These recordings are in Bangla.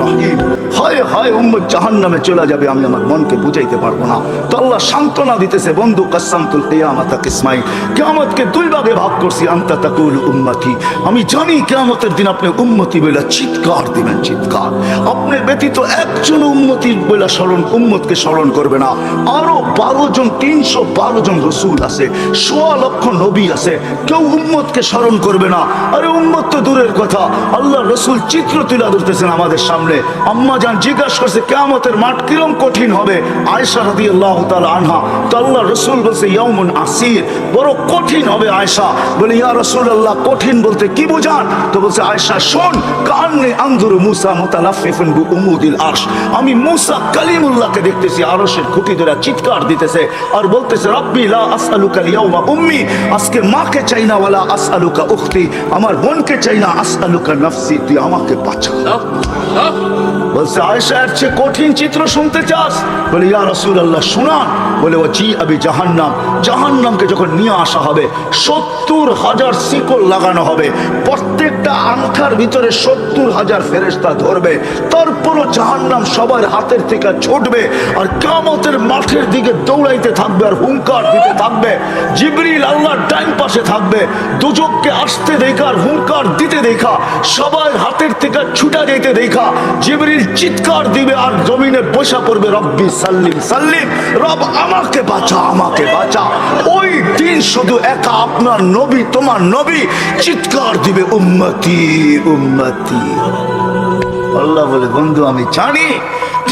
রহিম হায় হায়, উম্মত জাহান্নামে চলে যাবে, আমি আমার মনকে বুঝাইতে পারব না। সান্ত্বনা দিতেছে, বন্ধু, কাসামতুল কিয়ামাতা কিসমাই কিয়ামতকে দুই ভাগে ভাগ করছি, আন্তা তাকুল আমি জানি কিয়ামতের দিন আপনি উম্মতি বলে চিৎকার দিবেন, চিৎকার। আপনি ব্যতীত একজন উম্মতি বলে স্মরণ, উম্মতকে স্মরণ করবে না। আরও বারো জন, তিনশো বারো জন রসুল আছে, সোয়া লক্ষ নবী আছে, কেউ উম্মতকে স্মরণ করবে না। আরে উম্মত তো দূরের কথা, আল্লাহ রসুল চিত্র তুলে ধরতেছেন আমাদের সামনে। আম্মা যান জিজ্ঞাসা করছে কেমতের মাঠ কিরম কঠিন হবে? আয়সা রাদি আল্লাহ আনহা, তো আল্লাহ রসুল বলছে ইয়মুন আসির, বড় কঠিন হবে আয়সা বলে, ইয়া রসুল আল্লাহ কঠিন বলতে কি বুঝান? তো বলছে আয়সা শোন, কান্নে আন্দুর মুসা মোতালাফিফুন বি উমুদিল আরশ। আমি মুসা কালিমুল্লাহকে দেখতেছি, আরশের খুঁটি ধরে চিৎকার দিতেছে আর বলতেছে, রব্বি লা আসআলুকা ইয়াউমা উম্মি, আজকে মাকে চাই না, ওয়ালা আসআলুকা উখতি, আমার বোনকে চাই না, আসআলুকা নাফসি, তুই আমাকে বাঁচা Oh. বলছে আয়সা এর চেয়ে কঠিন চিত্র শুনতে চাস? বলে, ইয়া রসুল আল্লাহ শুনান। বলে ও জি আবি জাহান্নাম। জাহান্নামকে যখন নিয়ে আসা হবে, সত্তর হাজার শিকল লাগানো হবে। প্রত্যেকটা আংঠার ভিতরে সত্তর হাজার ফেরেস্তা ধরবে। তারপরও জাহান্নাম সবার হাতের থেকে ছুটবে আর কামতের মাঠের দিকে দৌড়াইতে থাকবে আর হুঙ্কার দিতে থাকবে। জিবরিল আল্লাহর ডাইন পাশে থাকবে। দুজককে আসতে দেখা আর হুঙ্কার দিতে দেখা। সবার হাতের থেকে ছুটা যেতে দেখা। জিবরিল চিৎকার দিবে আর জমিনে বসা পড়বে, রব্বি সাল্লিম সাল্লিম, রব আমাকে বাঁচা আমাকে বাঁচা। ওই দিন শুধু একা আপনার নবী, তোমার নবী চিৎকার দিবে, উম্মতি উম্মতি। আল্লাহ বলে, বন্ধু, আমি জানি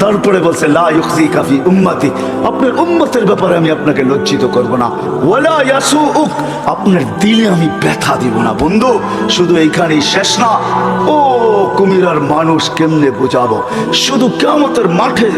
তারপরে বলছে, লা ইউখজি কাফি উম্মতি। আপনার উম্মতের ব্যাপারে আমি আপনাকে লজ্জিত করব না। ওলা ইয়াসু উক আপনার দিলে আমি ব্যথা দিব না, বন্ধু। শুধু এইখানেই শেষ না। ও কুমিরার মানুষ কেমনে বোঝাবো? শুধু কেমতের মাঠে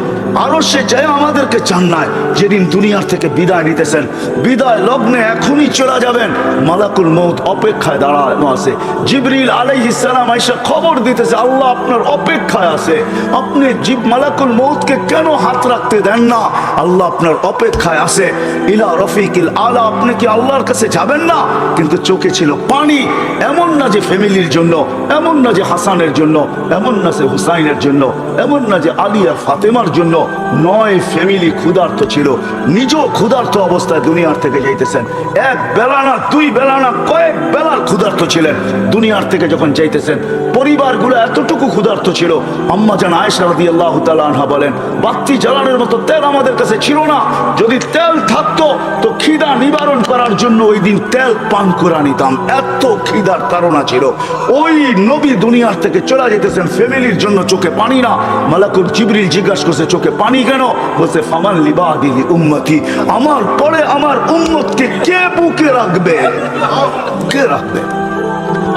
আরও সে যায় আমাদেরকে চান নাই, যেদিন দুনিয়ার থেকে বিদায় নিতেছেন। বিদায় লগ্নে এখনই চলে যাবেন। মালাকুল মৌত অপেক্ষায় দাঁড়ানো আছে। জিবরিল আলাইহিস সালাম আইসা খবর দিতেছে, আল্লাহ আপনার অপেক্ষায় আছে। আপনি জিব মালাকুল মৌতকে কেন হাত রাখতে দেন না? আল্লাহ আপনার অপেক্ষায় আছে। ইলা রফিকিল আলা, আপনি কি আল্লাহর কাছে যাবেন না? কিন্তু চোখে ছিল পানি, এমন না যে ফ্যামিলির জন্য, এমন না যে হাসানের জন্য। এমন না যে হুসাইনের জন্য, এমন না যে আলিয়া ফাতেমার জন্য, নয় ফ্যামিলি ক্ষুধার্ত ছিল। নিজেও ক্ষুধার্ত অবস্থায় দুনিয়ার থেকে যাইতেছেন। এক বেলা না, দুই বেলা না, কয়েক বেলার ক্ষুধার্ত ছিলেন। দুনিয়ার থেকে যখন যাইতেছেন, পরিবারগুলো এতটুকু ক্ষুধার্ত ছিল। আম্মা জান আয়েশা রাদিয়াল্লাহু তাআলা আনহা বলেন, বাতি জ্বালানোর মতো তেল আমাদের কাছে ছিল না। যদি তেল থাকতো, তো খিদা নিবারণ করার জন্য ওই দিন তেল পান করে নিতাম এত খিদার তারা ছিল। ওই নবী দুনিয়ার থেকে চলে যেতেছেন ফ্যামিলির জন্য চোখে পানি না। মালাকুর জিবরিল জিজ্ঞাসা করছে, চোখে পানি কেন? বলছে, ফামান লিবা দিলি উম্মতি। আমার পরে আমার উম্মতকে কে বুকে রাখবে? কে রাখবে?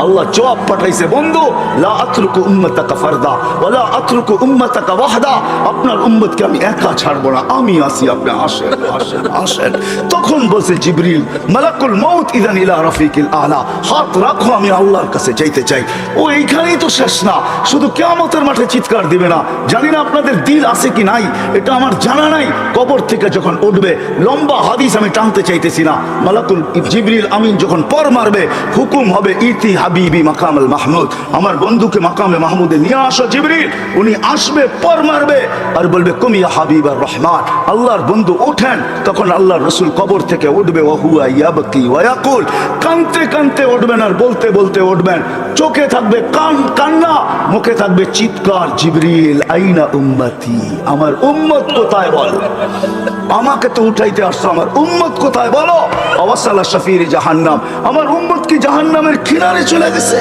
আল্লাহ জবাব পাঠাইছে, বন্ধু, লা আতরুকু উম্মতাকা ফারদা ওয়ালা আতরুকু উম্মতাকা ওয়াহদা। আপনার উম্মতকে আমি একা ছাড়বো না, আমি আসি আপনি আসেন আসেন আসেন। তখন বলছে জিবরিল, মালাকুল মউত ইদান ইলা রাফিকিল আলা, হাত রাখো, আমি আল্লাহর কাছে যাইতে চাই। ও, এইখানেই তো শেষ না, শুধু কিয়ামতের মাঠে চিৎকার দিবে না। জানি না আপনাদের দিল আছে কি নাই, এটা আমার জানা নাই। কবর থেকে যখন উঠবে, লম্বা হাদিস আমি টানতে চাইতেছি না। মালাকুল জিবরিল আমিন যখন পর মারবে, হুকুম হবে ইতি হাবিবি মাকামুল মাহমুদ। আমার বন্ধুকে মাকামে মাহমুদে নিয়ে আসো জিবরিল। উনি আসবে, পর মারবে আর বলবে কুমিয়া হাবিব আর রহমান। আল্লাহর বন্ধু ওঠেন তখন আল্লাহর রসুল কবর থেকে উঠবে ওহুয়া ইয়াবকি ওয়াকুল কানতে কানতে উঠবেন আর বলতে বলতে উঠবেন, চোখে থাকবে কান, কান্না, মুখে থাকবে চিৎকার। জিবরিল, আইনা উম্মতি? আমার উম্মত কোথায় বল? আমাকে তো উঠাইতে আসছো, আমার উম্মত কোথায় বলো? অবসাল্লা শফির জাহান্নাম। আমার উম্মত কি জাহান্নামের কিনারে চলে গেছে।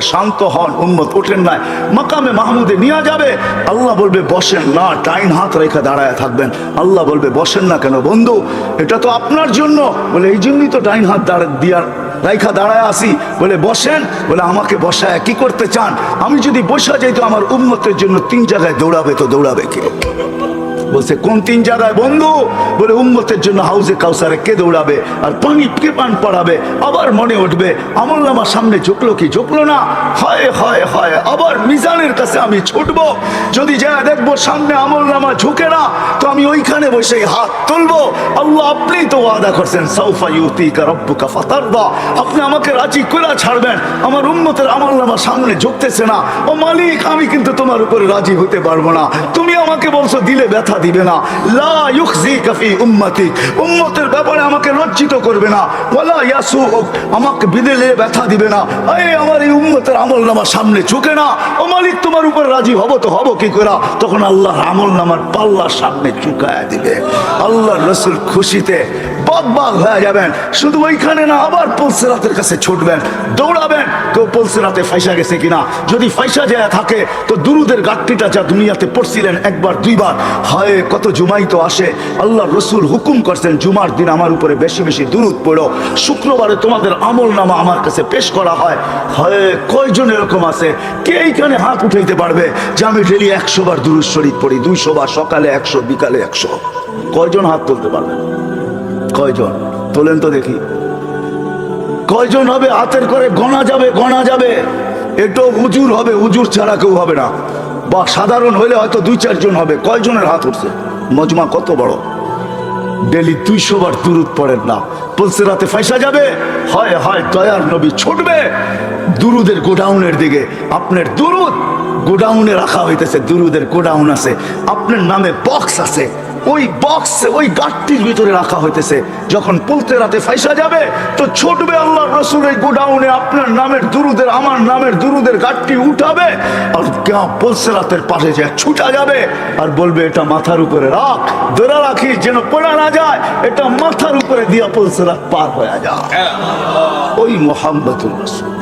শান্ত হন, উম্মত ওঠেন নাই। মাকামে মাহমুদে নিয়ে যাবে। আল্লাহ বলবে, বসেন না টাইন হাত রেখে দাঁড়ায় থাকবেন। আল্লাহ বলবে, বসেন না কেন বন্ধু, এটা তো আপনার জন্য। বলে, এই জন্যই তো টাইন হাত দাঁড়া দিয়ার রাইখা দাঁড়ায় আসি, বলে, বসেন। বলে, আমাকে বসায়, কি করতে চান? আমি যদি বসা যাই তো আমার উন্মতের জন্য তিন জায়গায় দৌড়াবে তো দৌড়াবে কে? বলছে, কোন তিন জায়গায় বন্ধু? বলে, উম্মতের জন্য হাউজে কাউসারে কে দৌড়াবে আর পানি কে পান পড়াবে? আবার মনে উঠবে আমল নামার সামনে ঝুঁকলো কি ঝুঁকলো না? হয় হয় হয়, আবার মিজানের কাছে আমি ছুটবো। যদি যা দেখব সামনে আমল নামা ঝুঁকে না, তো আমি ওইখানে বসে হাত তুলবো। আল্লাহ আপনি তো ওয়াদা করছেন, সাউফা ইউতিকা রব্বুকা ফাতারদা। আপনি আমাকে রাজি করে ছাড়বেন, আমার উম্মতের আমল নামা সামনে ঝুঁকতেছে না। ও মালিক, আমি কিন্তু তোমার উপরে রাজি হতে পারব না। তুমি আমাকে বলছো, দিলে ব্যথা দিবে না। লা ইউখজিকা ফি উম্মতি উম্মতের ব্যাপারে আমাকে লজ্জিত করবে না। ওয়ালা ইয়াসু আমাকে বিদেলে ব্যথা দিবে না। এই আমার এই উম্মতের আমল নামা সামনে ঝুঁকে না। ও মালিক, তোমার উপর রাজি হব তো হব কি করা? তখন আল্লাহর আমল নামার পাল্লার সামনে ঝুঁকায় দিবে। আল্লাহ রসুল খুশিতে বাগ বাগ হয়ে যাবেন। শুধু ওইখানে না, আবার পলসেরাতের কাছে ছুটবেন। দৌড়াবেন কেউ পলসেরাতে ফাইসা গেছে কিনা? যদি ফাইসা যায় থাকে, তো দুরুদের গাঠটিটা যা দুনিয়াতে পড়ছিলেন একবার, দুইবার। হয়, কত জুমাই তো আসে। আল্লাহ রসুল হুকুম করছেন, জুমার দিন আমার উপরে বেশি বেশি দুরুদ পড়ো। শুক্রবারে তোমাদের আমল নামা আমার কাছে পেশ করা হয়। হয়, কয়জন এরকম আছে? কে এইখানে হাত উঠাইতে পারবে যে আমি ডেলি একশো বার দুরুদ শরীফ পড়ি, দুইশো বার, সকালে একশো, বিকালে একশো? কয়জন হাত তুলতে পারবে? কয়জন? তোলেন তো দেখি। কয়জন হবে? হাতের করে গণা যাবে গণা যাবে। এটাও উজুর হবে, উজুর ছাড়া কেউ হবে না। বা সাধারণ হলে হয়তো দুই, চারজন হবে। কয়জনের হাত উঠছে? মজমা কত বড়? ডেলি দুইশো বার দুরুদ পড়েন না। বলছে, রাতে ফাইসা যাবে? হয় হয়, দয়ার নবী, ছুটবে। দুরুদের গোডাউনের দিকে, আপনার দুরুদ গোডাউনে রাখা হইতেছে, দুরুদের গোডাউন আছে। আপনার নামে বক্স আছে। ওই বক্স ওই গাঠটির ভিতরে রাখা হইতেছে। যখন পুলতে রাতে ফাইসা যাবে তো ছুটবে আল্লাহ রসুল এই গোডাউনে আপনার নামের দুরুদের আমার নামের দুরুদের গাঠটি উঠাবে আর পুলসে রাতের পাশে যায় ছুটা যাবে আর বলবে এটা মাথার উপরে রাখ ধরে রাখি যেন পড়া না যায় এটা মাথার উপরে দিয়া পুলসে রাত পার হয়ে যায়। ওই মোহাম্মদুর রসুল।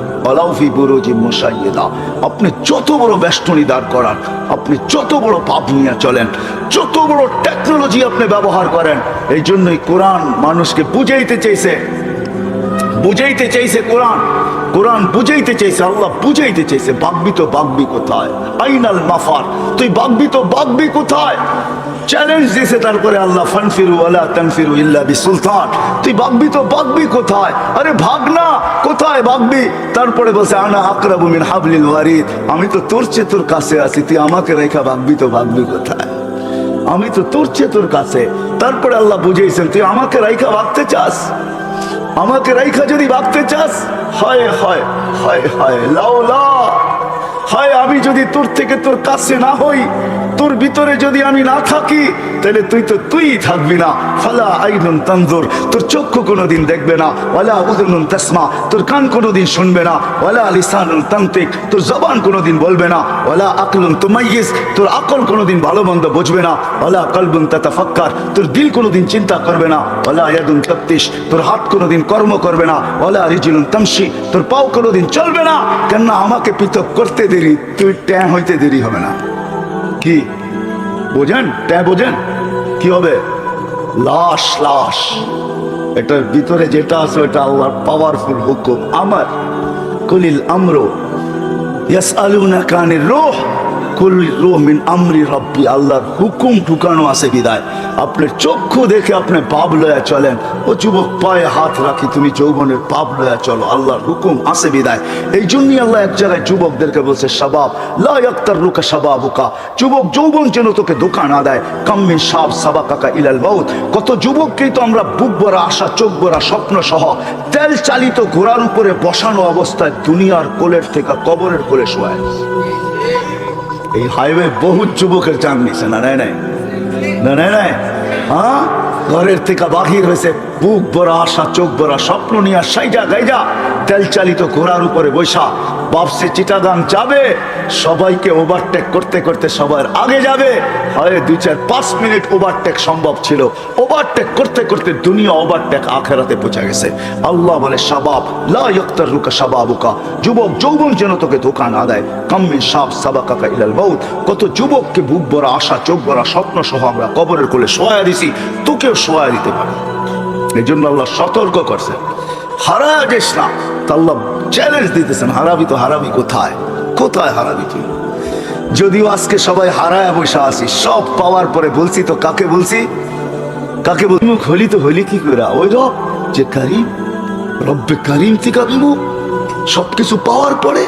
আপনি যত বড় বেষ্টনী দাঁড় করান আপনি যত বড় পাপ নিয়ে চলেন, যত বড় টেকনোলজি আপনি ব্যবহার করেন, এই জন্যই কোরআন মানুষকে বুঝাইতে চাইছে। বুঝাইতে চাইছে কোরআন। কোরআন বুঝাইতে চাইছে, আল্লাহ বুঝাইতে চাইছে, বাগবি তো বাগবি কোথায়? আইনাল মাফার? তুই বাগবি তো বাগবি কোথায়? চ্যালেঞ্জ দিয়েছে, তারপরে আল্লাহ, ফানফিরু আলা তানফিরু ইল্লা বি সুলতান তুই ভাববি তো বাগবি কোথায়? আরে ভাগ না, কোথায় বাগবি তারপরে বলছে, আনা আকরাবু মিন হাবলিল ওয়ারিদ। আমি তো তোর চেয়ে তোর কাছে আছি, তুই আমাকে রেখা বাগবি তো বাগবি কোথায়? আমি তো তোর চেয়ে তোর কাছে। তারপরে আল্লাহ বুঝেছেন তুই আমাকে রাইখা ভাগতে চাস? আমাকে রাইখা যদি ভাবতে চাস, হয় হয় হয় হয় লাও লা হয় আমি যদি তোর থেকে তোর কাছে না হই, তোর ভিতরে যদি আমি না থাকি, তাহলে তুই তো তুই থাকবি না। ফালা আইনুন তানজুর, তোর চক্ষু কোনোদিন দেখবে না। ওয়ালা উদুনুন তাসমা, তোর কান কোনোদিন শুনবে না। ওয়ালা লিসানুন তান্তিক তোর জবান কোনোদিন বলবে না। ওয়ালা আকলুন তুমাইয়িস তোর আকল কোনোদিন ভালো মন্দ বুঝবে না। ওয়ালা কলবুন তাতাফাক্কার, তোর দিল কোনোদিন চিন্তা করবে না। ওয়ালা ইয়াদুন তাফতিশ তোর হাত কোনোদিন কর্ম করবে না। ওয়ালা রিজুলুন তামশি, তোর পাও কোনোদিন চলবে না। কেননা আমাকে পৃথক করতে দেরি, তুই ট্যাঁ হইতে দেরি হবে না। কি? বোঝেন? ট্যাঁ বোঝেন? কি হবে? লাশ লাশ। এটার ভিতরে যেটা আছে, ওটা আল্লাহর পাওয়ারফুল হুকুম। আমার কলিল আমরো না ক্রানের রূহ। কুল মিন আমরি রব্বি, আল্লাহর হুকুম ঢুকানো আছে বিদায়। আপনার চক্ষু দেখে আপনি পাপ লয়া চলেন। ও যুবক, পায়ে হাত রাখি, তুমি যৌবনের পাপ লয়া চলো, আল্লাহর হুকুম আছে বিদায়। এই জন্যই আল্লাহ এক জায়গায় যুবকদেরকে বলছে সাবাব লা ইয়াক্তার রুকা সাবাবুকা যুবক যৌবন যেন তোকে দোকান আদায় কাম্মি সাব সাবা কাকা ইলাল বাউত কত যুবককেই তো আমরা বুক ভরা আশা, চোখ ভরা স্বপ্ন সহ তেল চালিত ঘোড়ার উপরে বসানো অবস্থায় দুনিয়ার কোলের থেকে কবরের কোলে শোয়ায়। এই হাইওয়ে বহু যুবকের চান নিছে না নাই নাই না নাই নাই হ্যাঁ? ঘরের থেকে বাহির হয়েছে, বুক ভরা আশা, চোখ ভরা স্বপ্ন নিয়ে সাইজা গাইজা তেল চালিত ঘোড়ার উপরে বৈশা বাপসে চিটাগাং যাবে, সবাইকে ওভারটেক করতে করতে সবার আগে যাবে। হয় দুই চার পাঁচ মিনিট ওভারটেক সম্ভব ছিল। ওভারটেক করতে করতে দুনিয়া ওভারটেক আখেরাতে পৌঁছে গেছে। আল্লাহ বলে সাবাব লা ইয়ক্তার রুকা সাবাবুকা যুবক যৌবন যেন তোকে দোকান আদায় কাম্মি সাব সাবা কাকা ইলাল বাউত কত যুবককে বুক ভরা আশা, চোখ ভরা স্বপ্ন সহ আমরা কবরের কোলে শোয়া দিছি। তোকেও সোয়া দিতে পারে। এই জন্য আল্লাহ সতর্ক করছে। হারা যাস না আল্লাহ চ্যালেঞ্জ দিতেছেন, হারাবি তো হারাবি কোথায়? কোথায় হারাবি তুই? যদিও আজকে সবাই হারায় বসে আসি সব পাওয়ার পরে বলছি তো কাকে বলছি? কাকে বল মুখ হলি তো হলি কি করে? ওই রব, যে কারিম, রব্বে কারিম থেকে বিমুখ, সবকিছু পাওয়ার পরে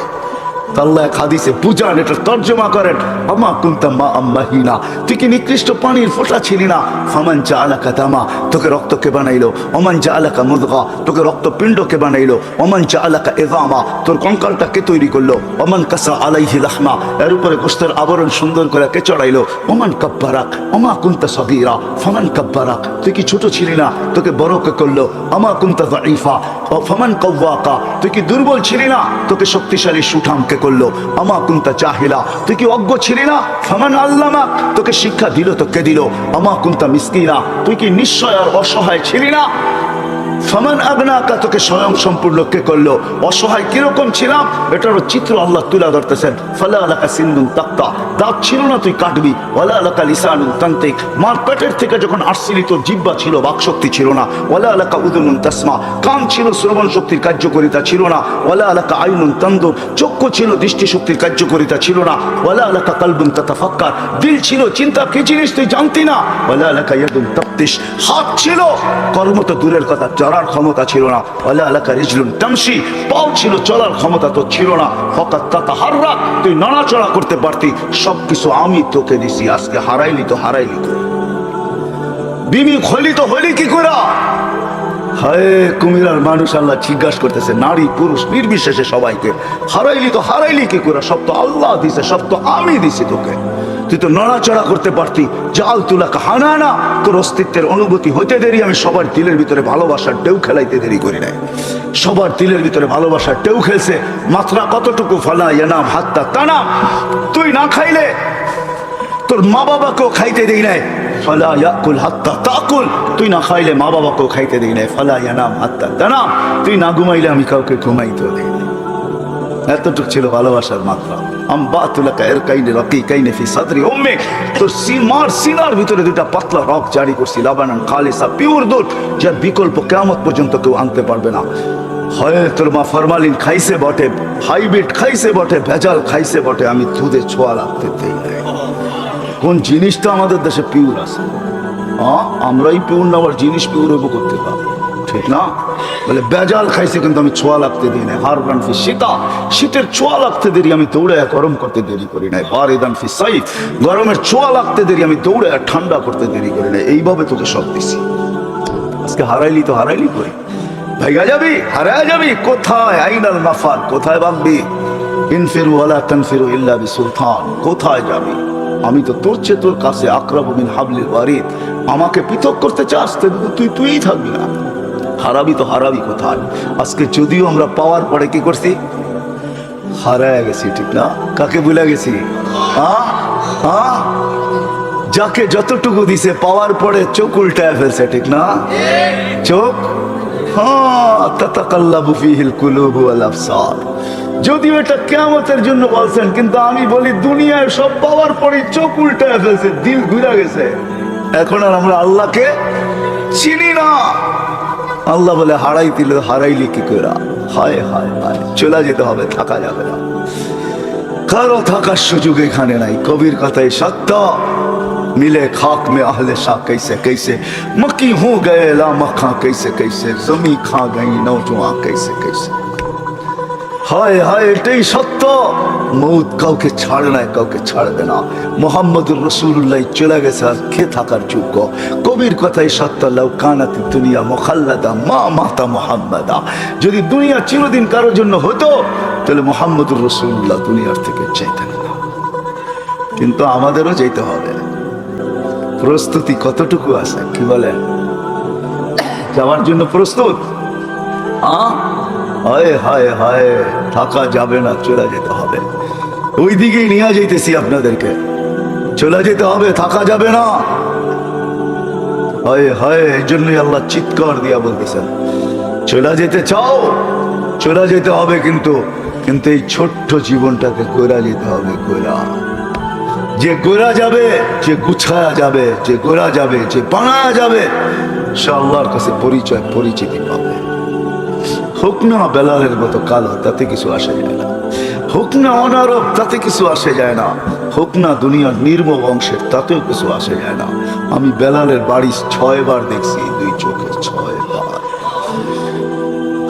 আল্লাহ এক হাদিসে বুঝান এটা তর্জমা করেন, আমা কুন্তা মা আম্মাহিনা, তুই কি নিকৃষ্ট পানির ছিলি না? চা আলাকা তোকে বানাইলো অমান চা আলাকা মুদগা তোকে বানাইলো অমান চা আলাকা এগামা তোর কঙ্কালটা কে তৈরি করল অমান কাসা আলাইহি এর উপরে গোস্তের আবরণ সুন্দর করে কে চড়াইলো অমান কাব্বারাক অমা কুন্তা সগীরা ফামান কাব্বারাক তুই কি ছোট ছিলি না তোকে বড় কে করল আমা কুন্তা দাইফা ও ফামান কওয়াকা তুই কি দুর্বল ছিলি না তোকে শক্তিশালী সুঠামকে করল, আমা কুন্তা চাহিলা তুই কি অজ্ঞ ছিলি না? ফামান আল্লামা, তোকে শিক্ষা দিল, তোকে দিল। আমা কুন্তা মিসকিনা, তুই কি নিশ্চয় আর অসহায় ছিলি না? ফামান আবনাকা তোকে স্বয়ং সম্পূর্ণ কে করল? অসহায় কীরকম ছিলাম? এটারও চিত্র আল্লাহ তুলে ধরতেছেন। ফালা আলাকা সিন্দুন তাক্তা। দাঁত ছিল না তুই কাটবি। ওয়ালা আলাকা লিসানুন তান্তিক মার পেটের থেকে যখন আসছিলি জিব্বা ছিল, বাকশক্তি ছিল না। ওয়ালা আলাকা উদুনুন তাসমা। কান ছিল শ্রবণ শক্তির কার্যকরিতা ছিল না। ওয়ালা আলাকা আইনুন তন্দুর। চক্ষু ছিল দৃষ্টি শক্তির কার্যকরিতা ছিল না। ওয়ালা আলাকা কালবুন তাতাফাক্কার। দিল ছিল চিন্তা, কি জিনিস তুই জানতি না? ওয়ালা আলাকা ইয়াদুন তাপ্তিস হাত ছিল। কর্ম তো দূরের কথা, চড়ার ক্ষমতা ছিল না। ওয়ালা আলাকা রিজলুন তামসি পাও ছিল, চলার ক্ষমতা তো ছিল না। ফকাত তাতা হাররা তুই নড়াচড়া করতে পারতি। সবকিছু আমি তোকে দিছি, আজকে হারাইলি তো হারাইলি তো বিমি হলি তো হলি কি করে হায়, কুমিরার মানুষ আল্লাহ জিজ্ঞাসা করতেছে, নারী, পুরুষ, নির্বিশেষে সবাইকে। হারাইলি তো হারাইলি কি করে সব তো আল্লাহ দিছে, সব তো আমি দিছি তোকে। তুই তো নড়াচড়া করতে পারতি। জাল তুলাকা হানা না তোর অস্তিত্বের অনুভূতি হতে দেরি। আমি সবার দিলের ভিতরে ভালোবাসার ঢেউ খেলাইতে দেরি করি নাই। সবার দিলের ভিতরে ভালোবাসার ঢেউ খেলছে। মাত্রা কতটুকু ফালা ইয়ানাম হাত্তা তানাম তুই না খাইলে তোর মা বাবাকেও খাইতে দেই নাই। ফালা ইয়াকুল হাত্তা তাকুল। তুই না খাইলে মা বাবাকেও খাইতে দেই নাই। ফালা ইয়ানাম হাত্তা তানাম তুই না ঘুমাইলে আমি কাউকে ঘুমাইতেও দেই। এতটুক ছিল ভালোবাসার মাত্রা। ভিতরে দুটা পাতলা রক জারি করছি, লাবানান, খালিসা, পিওর দুধ, যার বিকল্প কেমন পর্যন্ত কেউ আনতে পারবে না। হয় তোর মা ফরমালিন খাইছে বটে, হাইব্রিড খাইছে বটে, ভেজাল খাইছে বটে, আমি দুধে ছোঁয়া লাগতে দেই নাই। কোন জিনিসটা আমাদের দেশে পিওর আছে? আমরাই পিওর না, আবার জিনিস পিওর হইব করতে পারব। ঠিক না বলে, বেজাল খাইছে কিন্তু আমি ছোঁয়া লাগতে দিই নাই। হার ফি শীতা। শীতের ছোঁয়া লাগতে দেরি, আমি দৌড়ে গরম করতে দেরি করি নাই। বারিদান ফি সাইফ। গরমের ছোঁয়া লাগতে দেরি, আমি দৌড়ে ঠান্ডা করতে দেরি করি নাই। এইভাবে তোকে সব দিছি। আজকে হারাইলি তো হারাইলি করি ভাইগা যাবি? হারায় যাবি? কোথায়? আইনাল মাফার কোথায় ভাববি ইনফিরু ওয়ালা তানফিরু ইল্লা বি সুলতান কোথায় যাবি? আমি তো তোর চেয়ে তোর কাছে আক্রাব মিন হাবলিল ওয়ারিদ। আমাকে পৃথক করতে চাস তুই তুই থাকবি না। হারাবি তো হারাবি কোথায় আজকে যদিও আমরা পাওয়ার পরে কি করছি? হারায় গেছি, ঠিক না? কাকে ভুলে গেছি? যাকে যতটুকু দিছে, পাওয়ার পরে চোখ উল্টায় ফেলছে, ঠিক না? চোখ? যদিও এটা কেয়ামতের জন্য বলছেন, কিন্তু আমি বলি, দুনিয়ায় সব পাওয়ার পরে চোখ উল্টায় ফেলছে, দিল ঘুরে গেছে। এখন আর আমরা আল্লাহকে চিনি না। আল্লাহ বলে হারাই দিল হারাইলি কি করে হায় হায় হায় চলে যেতে হবে থাকা যাবে না কারো থাকার সুযোগ এখানে নাই কবির কথাই সত্য मिले खाक में अहले शाह कैसे कैसे मक्की हो गए ला मखा कैसे कैसे जमी खा गई नौजवान कैसे कैसे হায় হায়, এটাই সত্য। মৌত কাউকে ছাড়ে না কাউকে ছাড়বে না। মোহাম্মদুর রসুল্লাহ চলে গেছে আর কে থাকার যোগ্য? কবির কথাই সত্য, লাউ কানাতি দুনিয়া মোখাল্লাদা, মা মাতা মোহাম্মদা। যদি দুনিয়া চিরদিন কারোর জন্য হতো, তাহলে মোহাম্মদুর রসুল্লাহ দুনিয়ার থেকে চাইতেন কিন্তু আমাদেরও যেতে হবে। প্রস্তুতি কতটুকু আছে, কি বলেন? যাওয়ার জন্য প্রস্তুত? হ্যাঁ হায় হায় হায়, থাকা যাবে না, চলে যেতে হবে। ওই দিকেই নিয়ে যাইতেছি আপনাদেরকে। চলে যেতে হবে, থাকা যাবে না। হায় হায়, এই জন্যই আল্লাহ চিৎকার দিয়া বলতেছেন, চলে যেতে চাও? চলে যেতে হবে কিন্তু কিন্তু এই ছোট্ট জীবনটাকে গোরা যেতে হবে গোরা যে গোরা যাবে, যে গুছায়া যাবে, যে গোরা যাবে, যে বানায়া যাবে, সে আল্লাহর কাছে পরিচয়, পরিচিতি পাবে। হোক না বেলালের মতো কালো, তাতে কিছু আসে যায় না। হোক না অনারব, তাতে কিছু আসে যায় না। হোক না দুনিয়ার নির্ম বংশের, তাতেও কিছু আসে যায় না। আমি বেলালের বাড়ি ছয়বার দেখছি, দুই চোখে ছয় বার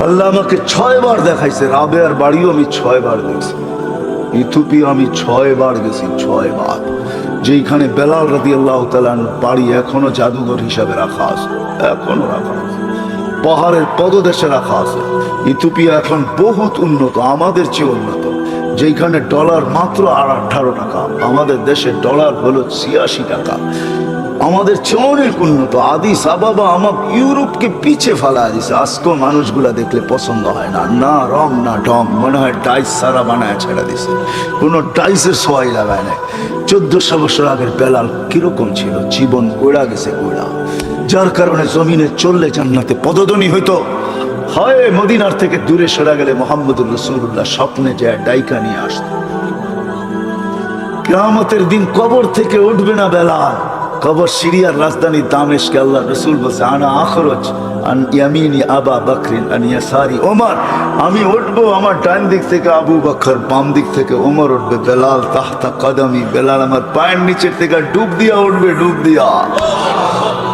আল্লাহ আমাকে ছয় বার দেখাইছে, রাবেয়ার বাড়িও আমি ছয় বার দেখছি। ইথুপি আমি ছয় বার গেছি ছয় বার যেইখানে বেলাল রাদি আল্লাহ তালান বাড়ি এখনও জাদুঘর হিসাবে রাখা আছে, এখনও রাখা আছে। পাহাড়ের পদদেশে রাখা আছে। ইথিওপিয়া এখন বহুত উন্নত, আমাদের চেয়ে উন্নত। যেখানে ডলার মাত্র আর আঠারো টাকা, আমাদের দেশে ডলার হলো ছিয়াশি টাকা। আমাদের চেয়ে অনেক উন্নত। আদিস আবাবা আমার ইউরোপকে পিছে ফেলা দিছে। আজকেও মানুষগুলা দেখলে পছন্দ হয় না। না রং, না ঢং, মনে হয় টাইস সারা বানায় ছেড়ে দিছে। কোনো টাইসের সোয়াই লাগায় নাই। চোদ্দশো বছর আগের বেলাল কীরকম ছিল? জীবন গোড়া গেছে গোড়া যার কারণে জমিনে চললে জান্নাতে পদধ্বনি হইতো। হয়, মদিনার থেকে দূরে সরা গেলে মোহাম্মদুর রসুল্লাহ স্বপ্নে যায়, ডাইকা নিয়ে আসতো। কেয়ামতের দিন কবর থেকে উঠবে না বেলা কবর সিরিয়ার রাজধানী দামেশকে আল্লাহ রসুল বলছে, আনা আখরজ আন ইয়ামিনি আবা বকরিন আন ইয়াসারি ওমর। আমি উঠবো আমার ডান দিক থেকে আবু বকর, বাম দিক থেকে ওমর উঠবে, বেলাল তাহতা কদমি, বেলাল আমার পায়ের নিচের থেকে ডুব দিয়া উঠবে, ডুব দিয়া।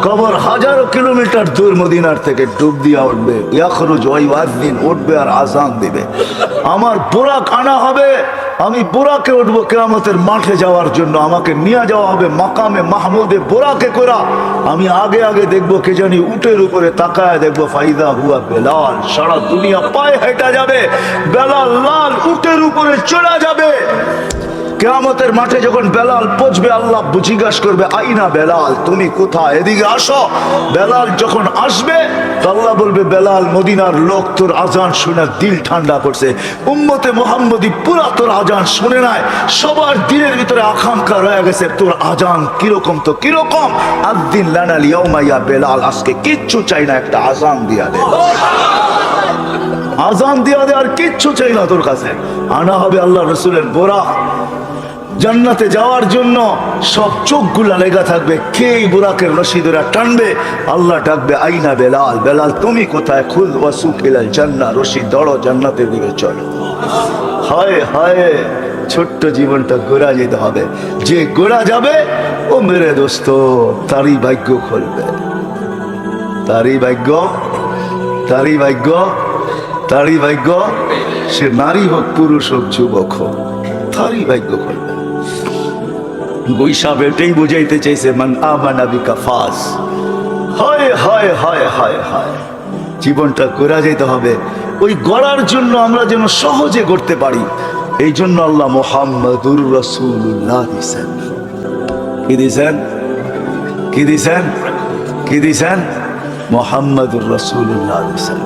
কবর হাজারো কিলোমিটার দূর মদিনার থেকে ডুব দিয়া উঠবে। ইয়াখরুজ ওয়াইওয়াদ্দিন উঠবে আর আজান দিবে। আমার বোরাক আনা হবে, আমি বোরাকে উঠবো কেরামতের মাঠে যাওয়ার জন্য। আমাকে নিয়ে যাওয়া হবে মাকামে মাহমুদে বোরাকে করা আমি আগে আগে দেখব কে জানি উটের উপরে তাকায় দেখব, ফাইদা হুয়া বেলাল। সারা দুনিয়া পায়ে হেঁটা যাবে, বেলাল লাল উটের উপরে চলে যাবে। কেয়ামতের মাঠে যখন বেলাল পচবে আল্লাহ জিজ্ঞাস করবে, আইনা বেলাল, তুমি কোথায়? এদিকে আসো। বেলাল যখন আসবে, আল্লাহ বলবে, বেলাল, মদিনার লোক তোর আজান শুনে দিল ঠান্ডা করছে। উম্মতে মোহাম্মদি পুরা তোর আজান শুনে নাই। সবার দিলের ভিতরে আকাঙ্ক্ষা রয়ে গেছে, তোর আজান কীরকম তো কীরকম? আদিন লানাল ইয়মাইয়া বেলাল, আজকে কিচ্ছু চাই না, একটা আজান দিয়া দে। আজান দিয়া দে আর কিচ্ছু চাই না তোর কাছে। আনা হবে আল্লাহ রসুলের বোরা। জান্নাতে যাওয়ার জন্য সব চোখগুলা লেগা থাকবে কে বুরাকের রশিদরা টানবে, আল্লাহ ডাকবে, আইনা বেলাল বেলাল, তুমি কোথায়? খুল ওয়াসু খেলাল জান্না রশি দড়ো জান্নাতের দিকে চলো। হায় হায়, ছোট্ট জীবনটা গোড়া যেতে হবে। যে গোড়া যাবে, ও মেরে দোস্ত, তারই ভাগ্য খুলবে। তারই ভাগ্য তারই ভাগ্য তারই ভাগ্য, সে নারী হোক, পুরুষ হোক, যুবক হোক, তারই ভাগ্য খুলবে এটাই বুঝাইতে চাইছে, মান আমানা বিকা ফাস হয় হয় হয় হয় হয়। জীবনটা গড়া যেতে হবে। ওই গড়ার জন্য আমরা যেন সহজে করতে পারি। এই জন্য আল্লাহ মোহাম্মদুর রসুল্লাহ দিছেন। কি দিছেন? কি দিছেন? কি দিছেন? মোহাম্মদুর রসুল্লাহ দিছেন।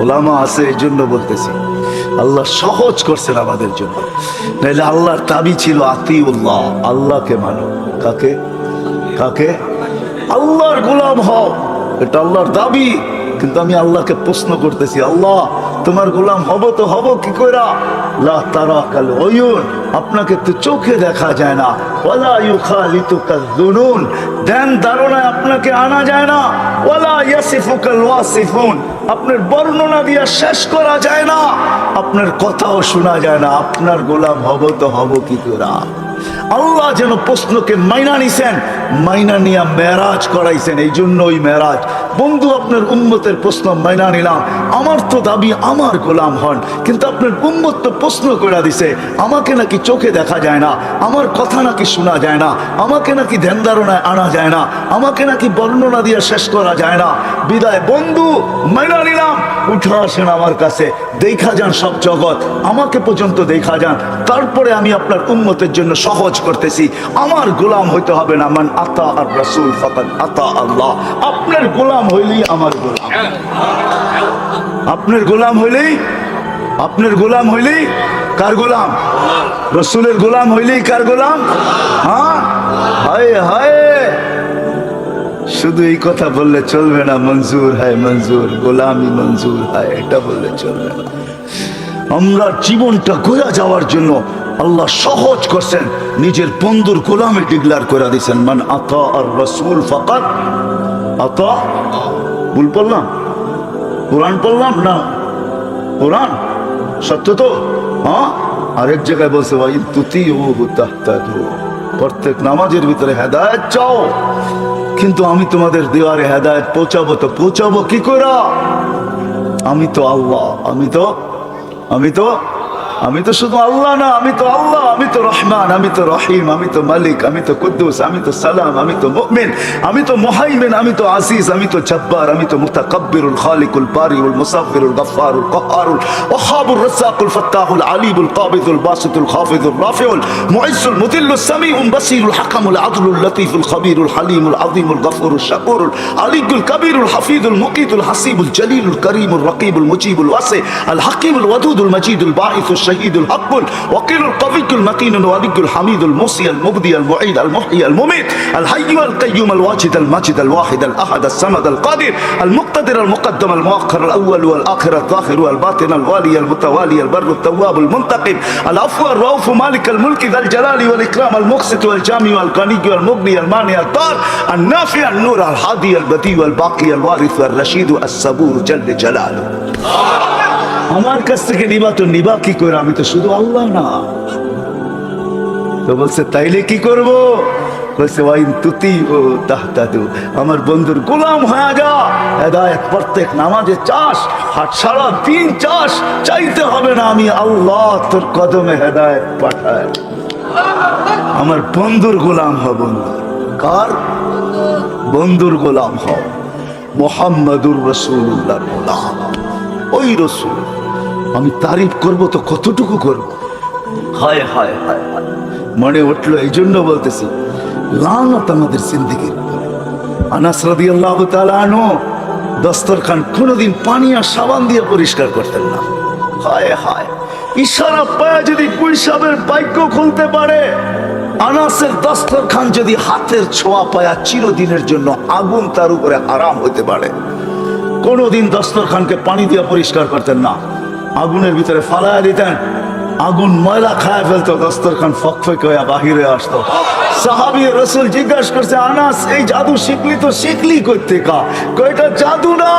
ওলামা আছে, এই জন্য বলতেছি। আল্লাহ সহজ করছেন আমাদের জন্য। নাহলে আল্লাহর দাবি ছিল আতিউল্লাহ, আল্লাহকে মানো। কাকে? কাকে? আল্লাহর গোলাম হও। এটা আল্লাহর দাবি। কিন্তু আমি আল্লাহকে প্রশ্ন করতেছি, আল্লাহ, তোমার গোলাম হব তো হব কি ওয়ুন আপনাকে তো চোখে দেখা যায় না। ওয়ালা ইউখালিতুকা যুনুন ধ্যান ধারণায় আপনাকে আনা যায় না। ওয়ালা ইয়াসিফুকাল ওয়াসিফুন। আপনার বর্ণনা দিয়া শেষ করা যায় না। আপনার কথাও শোনা যায় না। আপনার গোলাম হব তো হব কি করা? আল্লাহ যেন প্রশ্নকে মাইনা নিছেন, মাইনা নিয়া মেরাজ করাইছেন, এই জন্য ওই মেরাজ বন্ধু, আপনার উম্মতের প্রশ্ন মাইনা নিলাম। আমার তো দাবি আমার গোলাম হন, কিন্তু আপনার উম্মত তো প্রশ্ন করে দিছে, আমাকে নাকি চোখে দেখা যায় না, আমার কথা নাকি শোনা যায় না, আমাকে নাকি ধ্যান ধারণায় আনা যায় না, আমাকে নাকি বর্ণনা দিয়ে শেষ করা যায় না। বিদায়, বন্ধু, মাইনা নিলাম। উঠে আসেন আমার কাছে, দেখা যান সব জগৎ, আমাকে পর্যন্ত দেখা যান। তারপরে আমি আপনার উন্মতের জন্য সহজ করতেছি। আমার গোলাম হইতে হবে না। মান আতা আর রাসূল ফাকাদ আতা আল্লাহ। আপনার গোলাম হইলেই আমার গোলাম। আপনার গোলাম হইলেই, আপনার গোলাম হইলেই কার গোলাম? রসুলের গোলাম হইলেই কার গোলাম? হ্যাঁ? হায় হায়! শুধু এই কথা বললে চলবে না, মঞ্জুর হায়, মঞ্জুর। গোলামি মঞ্জুর হায়, এটা বললে চলবে না। আমরা জীবনটা গোয়া যাওয়ার জন্য আল্লাহ সহজ করছেন। নিজের বন্ধুর গোলামে ডিগলার করে দিয়েছেন। মান আতা আর রসুল ফাকাত আতা, ভুল পড়লাম? কোরআন পড়লাম না? কোরআন? সত্য তো? হ্যাঁ? আরেক জায়গায় বলছে ভাই তুতি ও প্রত্যেক নামাজের ভিতরে হেদায়েত চাও। কিন্তু আমি তোমাদের দেওয়ারে হেদায়েত পৌঁছাবো তো পৌঁছাবো কি করে? আমি তো আল্লাহ, আমি তো আমি তো আমি তো শুধু আল্লাহ না আমি তো আল্লাহ আমি তো রহমান আমি তো রহিম আমি তো মালিক আমি তো কুদ্দুস আমি তো সালাম আমি তো মুমিন আমি তো মুহাইমিন আমি তো আজিজ আমি তো জব্বার আমি তো মুতাকাব্বিরুল খালিকুল বারিউল মুসাফিরুল গফফারুল কহারুল ওয়াহাবুর রাজ্জাকুল ফাত্তাহুল আলিমুল কাবিদুল বাসিতুল খাফিদুল রাফিউল মুইজ্জুল মুদিল্লুস সামিউল বাসিরুল হাকামুল আদলুল লতিফুল খবীরুল হালিমুল আযীমুল গফুরুল শাকুরুল আলিকুল কবিরুল হাফিদুল মুকিতুল হাসিবুল জলিলুল করিমুল রকিবুল মুজিবুল ওয়াসি আল হাকিমুল ওয়াদুদুল মজিদুল বাঈসুল الشهيد الحق الوكيل القوي المتين الولي الحميد الموصي المبدي المعيد المحيي المميت الحي القيوم الواجد الماجد الواحد الأحد الصمد القادر المقتدر المقدم المؤخر الأول والآخر الظاهر والباطن الوالي المتوالي البر التواب المنتقم العفو الرؤوف مالك الملك ذا الجلال والإكرام المقسط والجامع والغني والمغني المانع الضار النافع النور الهادي البديع الباقي الوارث الرشيد الصبور جل جلاله. আমার কাছ থেকে নিবা তো নিবা, কি করে? আমি তো শুধু আল্লাহ না। তো বলছে, তাইলে কি করব? বলছে, ওয়াইন তুতি ও তাহতাদু, আমার বন্ধুর গোলাম হয়ে যা। হেদায়েত, প্রত্যেক নামাজে চাষ হাট সারা দিন চাষ, চাইতে হবে না আমি আল্লাহ তোর কদমে হেদায়েত পাঠায় আমার বন্ধুর গোলাম হ বন্ধু কার? বন্ধুর গোলাম হ মোহাম্মদুর রসুল্লাহ গোলাম। ওই রসুল। আমি তারিফ করব তো কতটুকু করব? হায় হায় হায় মনে উঠল, এই জন্য বলতেছি, লানত আমাদের জিন্দিগির আনাস রাদি আল্লাহ আনো দস্তরখান কোনোদিন পানি আর সাবান দিয়ে পরিষ্কার করতেন না। হায় হায়। ইশারা পায়া যদি কুইসাবের বাক্য খুলতে পারে, আনাসের দস্তরখান যদি হাতের ছোঁয়া পায়া চিরদিনের জন্য আগুন তার উপরে আরাম হইতে পারে, কোনোদিন দস্তরখানকে পানি দিয়ে পরিষ্কার করতেন না। আগুনের ভিতরে ফালায় দিতেন। আগুন ময়লা খায় ফেলতো, দস্তরখান ফক ফক হয়ে বাহিরে আসতো। সাহাবি রসুল জিজ্ঞাসা করছে, আনাস, এই জাদু শিখলি তো শিখলি করতে কা কয়টা জাদু না?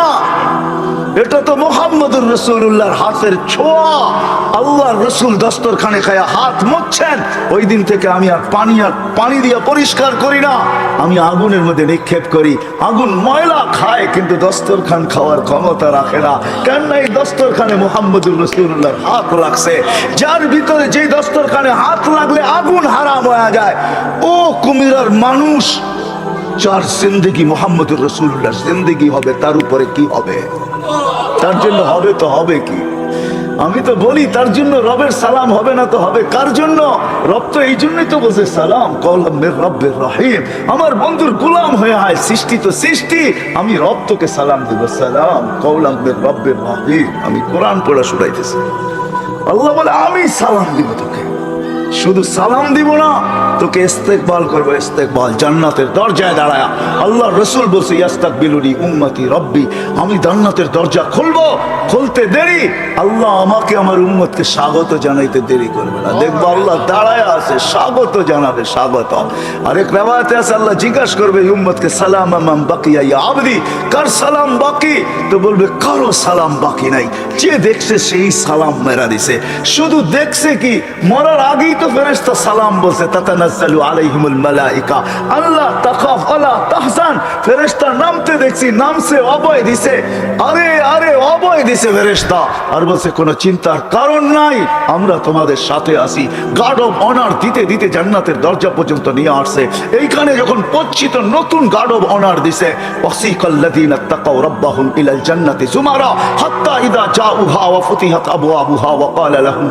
এটা তো মোহাম্মদুর রসুল্লাহর হাতের ছোঁয়া। আল্লাহর রসুল দস্তরখানে খায়া হাত মুছছেন। ওই দিন থেকে আমি আর পানি আর পানি দিয়ে পরিষ্কার করি না। আমি আগুনের মধ্যে নিক্ষেপ করি। আগুন ময়লা খায়, কিন্তু দস্তরখান খাওয়ার ক্ষমতা রাখে না। কেন এই দস্তরখানে মোহাম্মদুর রসুল্লাহর হাত লাগছে। যার ভিতরে যেই দস্তরখানে হাত লাগলে আগুন হারাম হয়ে যায়। ও কুমিরার মানুষ, যার জিন্দগি মোহাম্মদুর রসুল্লাহ জিন্দগি হবে, তার উপরে কি হবে? তার জন্য হবে তো হবে কি? আমি তো বলি, তার জন্য রবের সালাম হবে না তো হবে। কার জন্য? রব তো এই জন্যই তো বলছে, সালাম কৌলমের রব্বের রহিম। আমার বন্ধুর গোলাম হয়ে হয় সৃষ্টি তো সৃষ্টি। আমি রব তোকে সালাম দিব। সালাম কৌলমের রব্বের রহিম। আমি কোরআন পড়া শুনাইতেছি। আল্লাহ বলে, আমি সালাম দিব তোকে। শুধু সালাম দিব না তোকে ইস্তেকবাল করব, ইস্তেকবাল, জান্নাতের দরজায় দাঁড়ায়। আল্লাহ রসুল বলছে ইয়াস্তাক বিলুনি উম্মতি রব্বি, আমি জান্নাতের দরজা খুলবো, খুলতে দেরি। আল্লাহ আমাকে, আমার উম্মতকে স্বাগত জানাইতে দেরি করবে না। দেখব আল্লাহ দাঁড়ায় আছে, স্বাগত জানাবে, স্বাগত। আরেক রেওয়ায়তে আছে, আল্লাহ জিজ্ঞাসা করবে উম্মতকে সালাম আমাম বাকি ইয়া আবদি, কার সালাম বাকি? তো বলবে, কারও সালাম বাকি নাই। যে দেখছে, সেই সালাম মেরা দিছে। শুধু দেখছে কি, মরার আগেই তো ফেরেশতা সালাম বলছে তাতানাজ্জালু আলাইহিমুল মালাইকা। আল্লাহ তাখাফ ওয়ালা তাহজান ফেরেশতা নামতে দেখছি, নামছে দিছে। আরে আরে দিছে ফেরেশতা। আর বলছে, কোনো চিন্তার কারণ নাই, আমরা তোমাদের সাথে আছি। গার্ড অফ অনার দিতে দিতে জান্নাতের দরজা পর্যন্ত নিয়ে আসছে। এইখানে যখন পচ্ছিত নতুন গার্ড অফ অনার দিছে, ওয়াসিকাল্লাযীনা তাকাউ রাব্বাহুম ইলাল জান্নাতি জুমারা, হাত্তা ইদা জাউহা ওয়া ফুতিহাত আবওয়াবুহা ওয়া ক্বালা লাহুম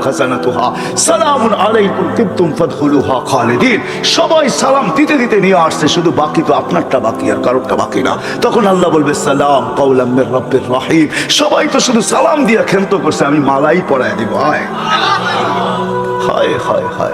সালামুন আলাইকুম, তিবতুম ফাদখুলুহা খালিদিন। সবাই সালাম দিতে দিতে নিয়ে আসছে, শুধু বাকি তো আপনারটা বাকি আর কারোরটা বাকি না। তখন আল্লাহ বলবে, সালাম কাউলাম রব্বের রাহিম। সবাই তো শুধু সালাম দিয়ে ক্ষান্ত করছে, আমি মালাই পড়ায় দিব হায় হয় হয়, হায়।